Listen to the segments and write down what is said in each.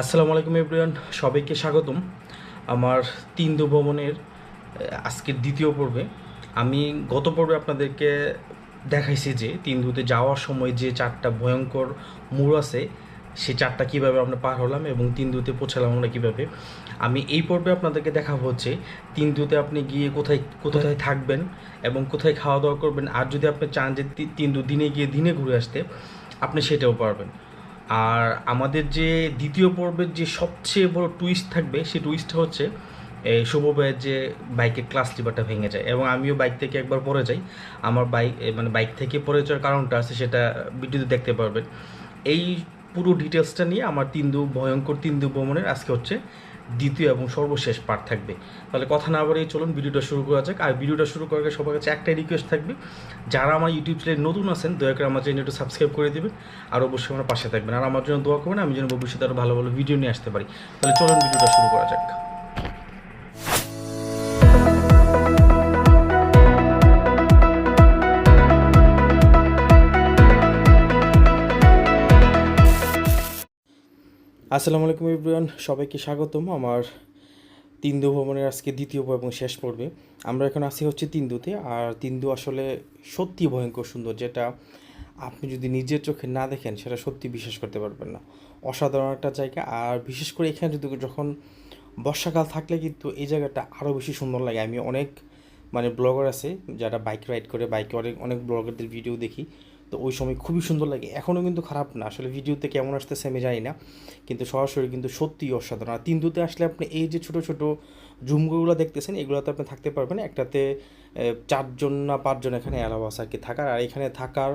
আসসালামু আলাইকুম এভরিওয়ান, সবাইকে স্বাগতম। আমার তিন ভ্রমণের আজকের দ্বিতীয় পর্বে। আমি গত পর্বে আপনাদেরকে দেখাইছি যে তিন দুতে যাওয়ার সময় যে চারটা ভয়ঙ্কর মোড় আছে, সে চারটা কীভাবে আমরা পার হলাম এবং তিন দুতে পৌঁছালাম আমরা কীভাবে। আমি এই পর্বে আপনাদেরকে দেখাবো হচ্ছে তিন দুতে আপনি গিয়ে কোথায় কোথায় থাকবেন এবং কোথায় খাওয়া দাওয়া করবেন। আর যদি আপনি চান যে তিন দু দিনে গিয়ে দিনে ঘুরে আসতে, আপনি সেটাও পারবেন। আর আমাদের যে দ্বিতীয় পর্বের যে সবচেয়ে বড় টুইস্ট থাকবে, সেই টুইস্টটা হচ্ছে, এই শুভ ভাইয়ের যে বাইকের ক্লাস লিভারটা ভেঙে যায়। এবং আমিও বাইক থেকে একবার পরে যাই। আমার বাইক মানে বাইক থেকে পরে যাওয়ার কারণটা আছে, সেটা ভিডিওতে দেখতে পারবেন। এই পুরো ডিটেলসটা নিয়ে আমার তিন্দু ভয়ঙ্কর তিন্দু ভ্রমণের আজকে হচ্ছে দ্বিতীয় এবং সর্বশেষ পার্ট থাকবে। তাহলে কথা না বাড়িয়ে চলুন, ভিডিওটা শুরু করা যাক। আর ভিডিওটা শুরু করার আগে সবার কাছে একটাই রিকোয়েস্ট থাকবে। যারা আমার ইউটিউব চ্যানেল নতুন আছেন, দয়া করে আমার চ্যানেল একটু সাবস্ক্রাইব করে দেবেন। আর অবশ্যই আমার পাশে থাকবেন। আর আমার জন্য দোয়া করবেন, আমি যেন ভবিষ্যতে আরও ভালো ভালো ভিডিও নিয়ে আসতে পারি। তাহলে চলুন, ভিডিওটা শুরু করা যাক। আসসালামু আলাইকুম এভরিওয়ান, সবাইকে স্বাগতম আমার তিন্দু ভ্রমণের আজকে দ্বিতীয় এবং শেষ পর্বে। আমরা এখন আসি হচ্ছে তিন্দুতে, আর তিন্দু আসলে সত্যি ভয়ঙ্কর সুন্দর, যেটা আপনি যদি নিজের চোখে না দেখেন, সেটা সত্যি বিশ্বাস করতে পারবেন না। অসাধারণ একটা জায়গা, আর বিশেষ করে এখানে যদি যখন বর্ষাকাল থাকলে কিন্তু এই জায়গাটা আরও বেশি সুন্দর লাগে। আমি অনেক মানে ব্লগার আছে, যারা বাইক রাইড করে, বাইকে অনেক অনেক ব্লগারদের ভিডিও দেখি। তো ওই সময় খুবই সুন্দর লাগে। এখনও কিন্তু খারাপ না। আসলে ভিডিওতে কেমন আসতেছে আমি জানি না। কিন্তু সরাসরি কিন্তু সত্যিই অসাধারণ। আর তিনদুতে আসলে আপনি এই যে ছোটো ছোটো ঝুমগুলো দেখতেছেন এগুলোতে আপনি থাকতে পারবেন। একটাতে চারজন না পাঁচজন এখানে অ্যালাউ আছে আর কি থাকার। আর এখানে থাকার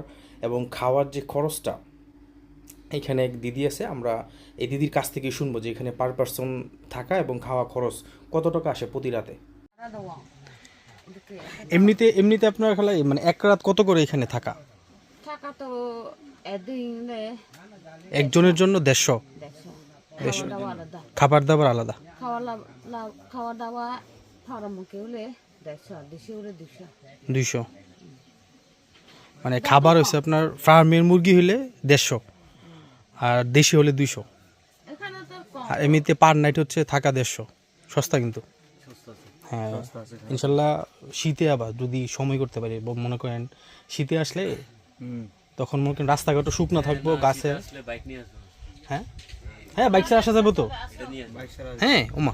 এবং খাওয়ার যে খরচটা এখানে এক দিদি আছে। আমরা এই দিদির কাছ থেকে শুনব যে এখানে পার পার্সন থাকা এবং খাওয়া খরচ কত টাকা আসে প্রতি রাতে। এমনিতে এমনিতে আপনার খালা মানে এক রাত কত করে এখানে থাকা? তো একজনের জন্য দেড়শো। খাবার দাবার আলাদা। খাওয়া খাওয়া দাওয়া ফার্মকে হলে দেখছ দেশি হলে দুশো। দুইশো। মানে খাবার হয়েছে আপনার ফার্মের মুরগি হলে দেড়শো আর দেশি হলে দুইশো। এখানে তো কম। আর এমনিতে পার নাইট হচ্ছে থাকা দেড়শো। সস্তা কিন্তু। হ্যাঁ। ইনশাল্লাহ শীতে আবার যদি সময় করতে পারি মনে করেন শীতে আসলে তখন মনে করেন রাস্তাঘাটও শুকনো থাকব গাছে। হ্যাঁ? হ্যাঁ বাইক ছাড়া আসা যাবে তো? হ্যাঁ ওমা।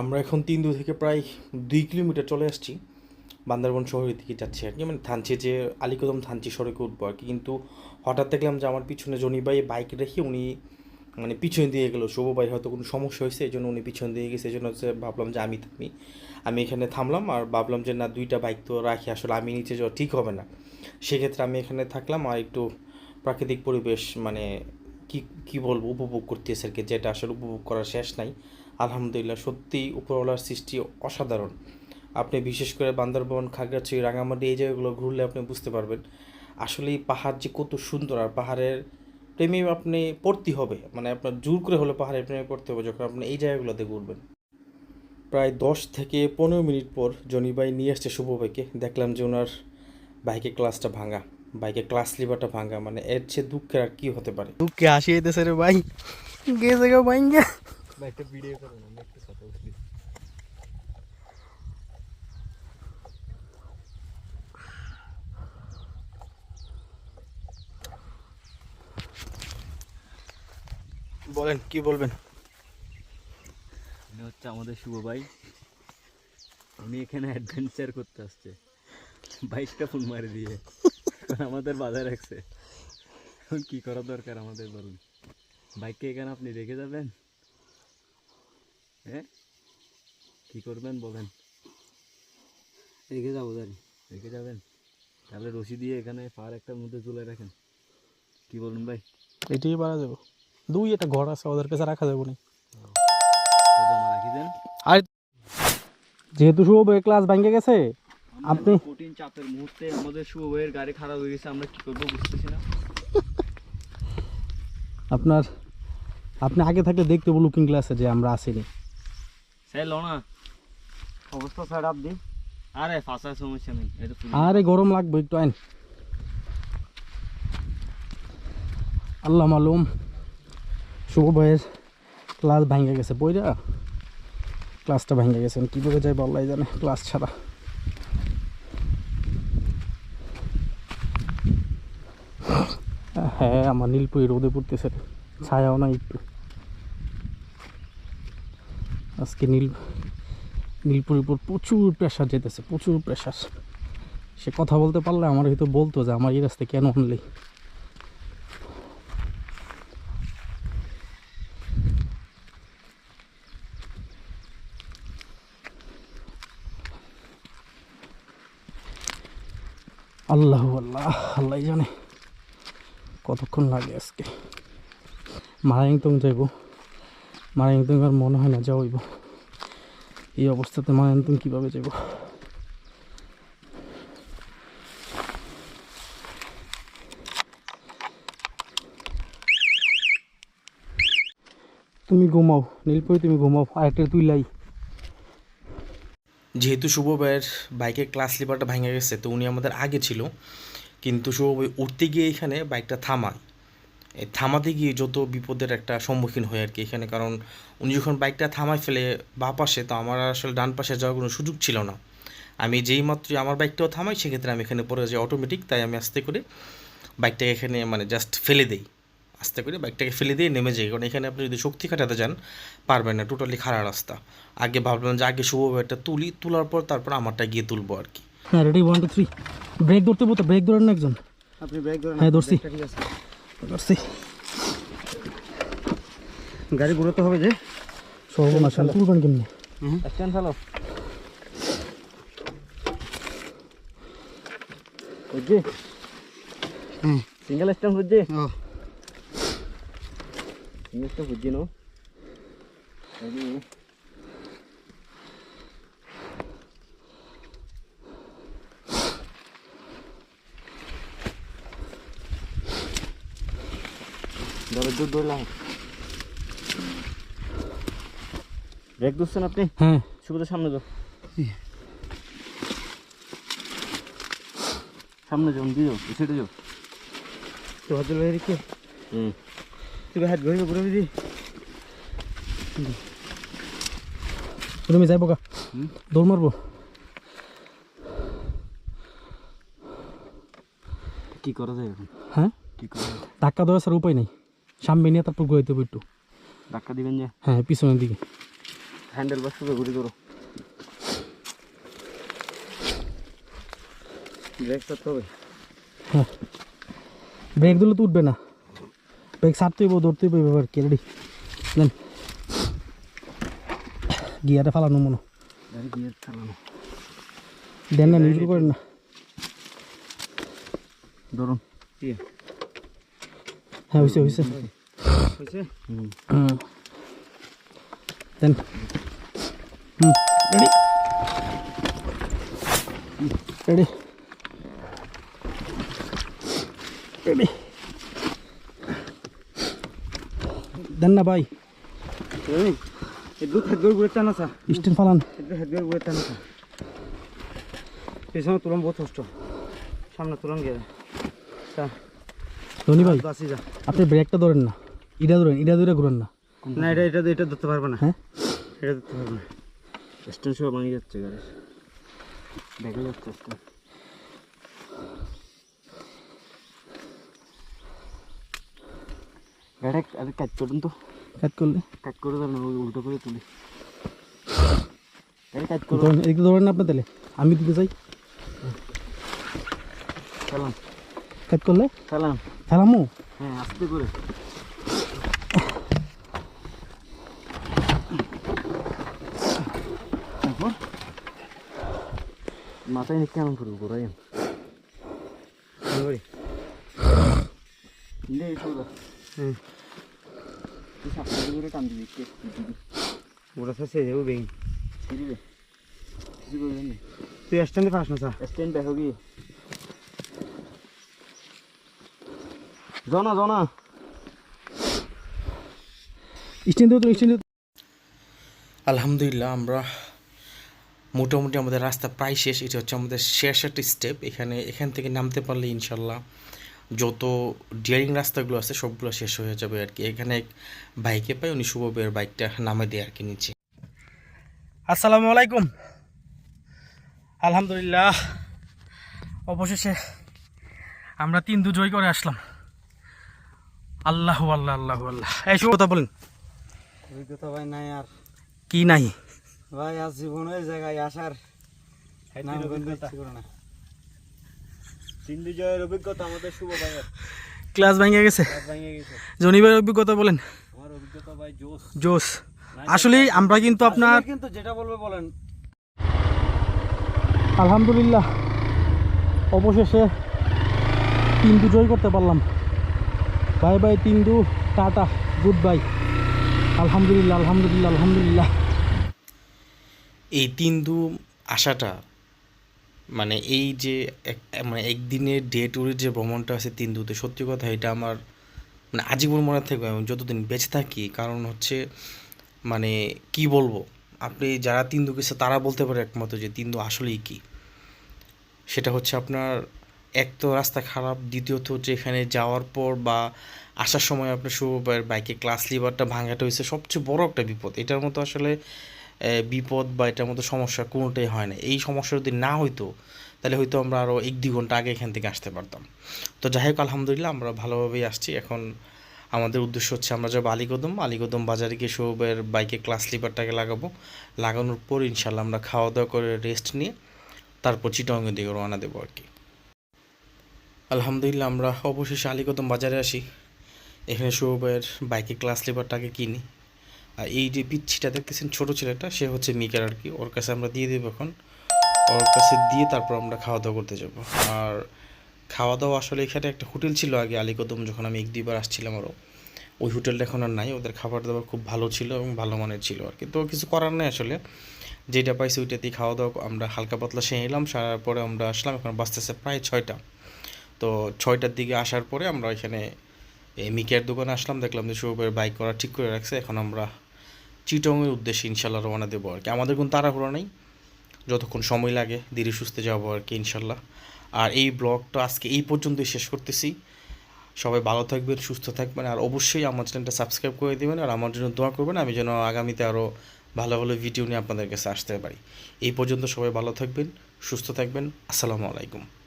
আমরা এখন তিনদু থেকে প্রায় দুই কিলোমিটার চলে আসছি। বান্দরবন শহরের দিকে যাচ্ছি আর কি। মানে থানচি যে আলিকদম থানচি সড়কে উঠবো আর কি। কিন্তু হঠাৎ দেখলাম যে আমার পিছনে জনি ভাই বাইক রেখে উনি মানে পিছনে দিয়ে গেলো। শুভ ভাই হয়তো কোনো সমস্যা হয়েছে এই জন্য উনি পিছন দিয়ে গেছে। এই জন্য হচ্ছে ভাবলাম যে আমি থামি। আমি এখানে থামলাম আর ভাবলাম যে না, দুইটা বাইক তো রাখি, আসলে আমি নিচে যাওয়া ঠিক হবে না। সেক্ষেত্রে আমি এখানে থাকলাম আর একটু প্রাকৃতিক পরিবেশ মানে কি কি বলব, উপভোগ করতেছে আর কি। যেটা আসলে উপভোগ করার শেষ নাই। আলহামদুলিল্লাহ, সত্যিই উপরওয়ালার সৃষ্টি অসাধারণ। আপনি বিশেষ করে বান্দরবন খাগড়াছড়ি রাঙামাটি এই জায়গাগুলো ঘুরলে আপনি বুঝতে পারবেন। আসলে এই পাহাড় যে কত সুন্দর আর পাহাড়ের প্রেমে আপনি পড়তে হবে। মানে আপনার জোর করে হলে পাহাড়ের প্রেমে পড়তে হবে যখন আপনি এই জায়গাগুলোতে ঘুরবেন। প্রায় দশ থেকে পনেরো মিনিট পর জনি ভাই নিয়ে আসছে শুভ ভাইকে। দেখলাম যে ওনার বাইকের ক্লাসটা ভাঙা। বাইকের ক্লাস লিভারটা ভাঙা। মানে এর চেয়ে দুঃখের আর কি হতে পারে? দুঃখে হাসি হইতেছে রে ভাই। গেছে গো ভাঙ্গা বলেন কি বলবেন? উনি হচ্ছে আমাদের শুভ ভাই। উনি এখানে অ্যাডভেঞ্চার করতে আসছে। বাইকটা ফোন মারি দিয়ে। আমাদের বাধা রাখছে। এখন কি করা দরকার আমাদের বলুন? বাইককে এখানে আপনি রেখে যাবেন? হ্যাঁ? কি করবেন বলেন? রেখে যাব জানি রেখে যাবেন? তাহলে রশি দিয়ে এখানে পার একটার মধ্যে তুলে রাখেন। কি বলুন ভাই? এটাই পারা যাব দুই একটা ঘর আছে ওদের কাছে রাখা যাব না। তো জমা রাখি দেন আর যেহেতু শুভ ক্লাস ভাঙ্গে গেছে আপনি কঠিন চাপের মুহূর্তে আমাদের শুভ ভাইয়ের গাড়ি খারাপ হয়ে গেছে আমরা কি করব বুঝতেছি না। আপনার আপনি আগে থাকলে দেখতে লুকিং গ্লাসে যে আমরা আসিনি সেই লো না। অবস্থা খারাপ দি। আরে ফাঁসার সমস্যা নেই আরে গরম লাগবে একটু আইন। আল্লাহ মালুম। শুভ ভাইয়ের ক্লাস ভেঙে গেছে বইরা ক্লাসটা ভেঙে গেছে কীভাবে যাই বললাই জানে, ক্লাস ছাড়া। হ্যাঁ আমার নীলপুরি রোদে পড়তেছে ছায়াও না একটু। আজকে নীল, নীলপুরির উপর প্রচুর প্রেশার যেতেছে, প্রচুর প্রেশার সে কথা বলতে পারলে আমার হয়তো বলতো যে, আমার এই রাস্তায় কেন আনলি? আল্লাহ আল্লাহ আল্লাহ জানে কতক্ষণ লাগে আজকে। মারাইংতং যাইব। মারাইংতং আর মনে হয় না যাওয়াইব এই অবস্থাতে মারাইংতং কীভাবে যাব তুমি ঘুমাও, নীলপরি, তুমি ঘুমাও, আরেকটা তুই লাই। যেহেতু শুভ ভাইয়ের বাইকের ক্লাস লিভারটা ভেঙে গেছে, তো উনি আমাদের আগে ছিল। কিন্তু শুভ ভাই উঠতে গিয়ে এখানে বাইকটা থামায়। এই থামাতে গিয়ে যত বিপদের একটা সম্মুখীন হয় আর কি এখানে, কারণ উনি যখন বাইকটা থামায় ফেলে বা পাশে, তো আমার আসলে ডান পাশে যাওয়ার কোনো সুযোগ ছিল না। আমি যেই মাত্রই আমার বাইকটাও থামাই, সেক্ষেত্রে আমি এখানে পড়ে যাই অটোমেটিক তাই আমি আস্তে করে বাইকটাকে এখানে মানে জাস্ট ফেলে দেই। আস্তে করে বাইকটাকে ফেলে দিয়ে নেমে যাই। কারণ এখানে আপনি যদি শক্তি খাটাতে যান পারবেন না টোটালি খারাপ রাস্তা। আগে ভাবলাম যে আগে শুভ একটা তুলি তোলার পর তারপর আমারটা গিয়ে তুলবো আর কি। হ্যাঁ ready one two three break ধরতে বলতো ব্রেক ধরেন না একজন। আপনি ব্রেক ধরেন হ্যাঁ ধরছি। ধরছি। গাড়ি ঘুরোতে হবে যে? সর্বনাশ তুলবেন কেমনি? স্ট্যান্ড ফেলো বুঝছি হুম। সিঙ্গেল স্ট্যান্ড বুঝছি স্ট্যান্ড বুঝছি নো ধরো দূর ধরলাম ব্রেক ধরছেন আপনি হ্যাঁ সুবিধা সামনে যাও সামনে যাও দিয়ে যাও সেটা যাও তো হজল হয়ে রেখে হুম তুই হাত ঘুরে ঘুরে দিদি তুমি যাইব গা। দৌড় মারবো কি করা যায় এখন? হ্যাঁ কি করা ধাক্কা দেওয়া ছাড়া উপায় নেই। সামনে নিয়ে তারপর গোয়াইতে হবে একটু ধাক্কা দিবেন যে? হ্যাঁ পিছনের দিকে। হ্যান্ডেল বাস করে ঘুরে ধরো ব্রেক করতে হবে হ্যাঁ ব্রেক দিলে তো উঠবে না। ব্রেক ছাড়তে হইব দৌড়তে হইব এবার কে রেডি দেন গিয়ারে ফালানো মনো চালানো দেন না নিউজ করেন না। ধরুন। হ্যাঁ হয়েছে হয়েছে দেন। হুম রেডি রেডি রেডি দেন না ভাই। স্ট্যান্ড ফালান। পেছনে তুলন বহুত কষ্ট। সামনে তুলন তা ধনী ভাই বাসি যা। আপনি ব্রেকটা ধরেন না। ইটা ধরেন ইটা ধরে ঘুরেন না। না এটা এটা এটা ধরতে পারবে না। হ্যাঁ? এটা ধরতে পারবে না। স্ট্যান্ড সব ভাঙে যাচ্ছে গাড়ি। দেখা যাচ্ছে গাড়ি আরে কাজ করুন তো কাজ করলে কাজ করে দেন উল্টো করে তুলি কাজ করো ধরেন ধরেন আপনি তাহলে আমি দিতে চাই চালান কাজ করলে চালান ফেলামো হ্যাঁ আস্তে করে মাথায় নিয়ে কেমন করব ঘোরাই না তো স্ট্যান্ড আলহামদুলিল্লাহ, আমরা মোটামুটি আমাদের রাস্তা প্রায় শেষ। এটা হচ্ছে আমাদের শেষ একটা স্টেপ এখানে এখান থেকে নামতে পারলে ইনশাল্লাহ যত ডিয়ারিং রাস্তাগুলো আছে সবগুলো শেষ হয়ে যাবে আর কি। এখানে এক বাইকে পাই উনি শুভ শুভবের বাইকটা নামে দেয় আর কি নিচে। আসসালামু আলাইকুম। আলহামদুলিল্লাহ। অবশেষে আমরা তিন দু জয় করে আসলাম। আল্লাহ আল্লাহ আল্লাহ আল্লাহ। এই শুভ কথা বলেন। অভিজ্ঞতা ভাই নাই আর। কি নাই? ভাই আজ জীবন ওই জায়গায় আসার নাম তিন বিজয়ের অভিজ্ঞতা আমাদের শুভ ভাইয়ের ক্লাস ভেঙে গেছে? জনিবার অভিজ্ঞতা বলেন। আমার অভিজ্ঞতা ভাই জোস জোস আসলে আমরা কিন্তু আপনার কিন্তু যেটা বলবে বলেন। আলহামদুলিল্লাহ অবশেষে তিন দু জয় করতে পারলাম। বাই বাই তিন দু টাটা গুড বাই আলহামদুলিল্লাহ আলহামদুলিল্লাহ আলহামদুলিল্লাহ। এই তিন দু আশাটা মানে এই যে মানে একদিনের ডে ট্যুরের যে ভ্রমণটা আছে তিন দুতে, সত্যি কথা এটা আমার মানে আজীবন মনে থাকবে আমি যতদিন বেঁচে থাকি, কারণ হচ্ছে মানে কি বলব? আপনি যারা তিন দু গেছে তারা বলতে পারে একমাত্র যে তিন দু আসলেই কী। সেটা হচ্ছে আপনার, এক তো রাস্তা খারাপ, দ্বিতীয়ত হচ্ছে এখানে যাওয়ার পর বা আসার সময় আপনার শুভবার বাইকে ক্লাস লিভারটা ভাঙাটা হয়েছে সবচেয়ে বড় একটা বিপদ। এটার মতো আসলে বিপদ বা এটার মতো সমস্যা কোনোটাই হয় না। এই সমস্যা যদি না হইতো, তাহলে হয়তো আমরা আরও এক দুই ঘণ্টা আগে এখান থেকে আসতে পারতাম। তো যাই হোক, আলহামদুলিল্লাহ আমরা ভালোভাবেই আসছি। এখন আমাদের উদ্দেশ্য হচ্ছে, আমরা যাব আলিকদম আলিকদম বাজারে গিয়ে সৌবের বাইকে ক্লাস স্লিপারটাকে লাগাবো। লাগানোর পর ইনশাল্লাহ আমরা খাওয়া দাওয়া করে রেস্ট নিয়ে তারপর চিটংয়ের দিকে রওনা দেবো আর কি। আলহামদুলিল্লাহ আমরা অবশেষে আলিকদম বাজারে আসি। এখানে সৌবের বাইকে ক্লাস স্লিপারটাকে কিনি। আর এই যে পিচ্ছিটা দেখতেছেন ছোটো ছেলেটা, সে হচ্ছে মিকার আর কি। ওর কাছে আমরা দিয়ে দেবো এখন। ওর কাছে দিয়ে তারপর আমরা খাওয়া দাওয়া করতে যাব। আর খাওয়া দাওয়া আসলে এখানে একটা হোটেল ছিল আগে, আলিকদম, যখন আমি এক দুইবার আসছিলাম আরও ওই হোটেলটা এখন আর নাই। ওদের খাবার দাবার খুব ভালো ছিল এবং ভালো মানের ছিল আর কি। তো কিছু করার নেই আসলে। যেটা পাইছি ওইটাতেই খাওয়া দাওয়া আমরা হালকা পাতলা সে নিলাম। সারার পরে আমরা আসলাম, এখন বাঁচতেছে প্রায় ছয়টা। তো ছয়টার দিকে আসার পরে আমরা এখানে এই মিকের দোকানে আসলাম। দেখলাম যে শুভের বাইক করা ঠিক করে রাখছে। এখন আমরা চিটংয়ের উদ্দেশ্যে ইনশাল্লাহ রওনা দেবো আর কি। আমাদের কোনো তাড়াহুড়ো নেই। যতক্ষণ সময় লাগে, ধীরে সুস্থে যাব আর কি ইনশাল্লাহ। আর এই ব্লগটা আজকে এই পর্যন্তই শেষ করতেছি। সবাই ভালো থাকবেন, সুস্থ থাকবেন, আর অবশ্যই আমার চ্যানেলটা সাবস্ক্রাইব করে দেবেন আর আমার জন্য দোয়া করবেন। আমি যেন আগামীতে আরও ভালো ভালো ভিডিও নিয়ে আপনাদের কাছে আসতে পারি। এই পর্যন্ত সবাই ভালো থাকবেন, সুস্থ থাকবেন। আসসালামু আলাইকুম।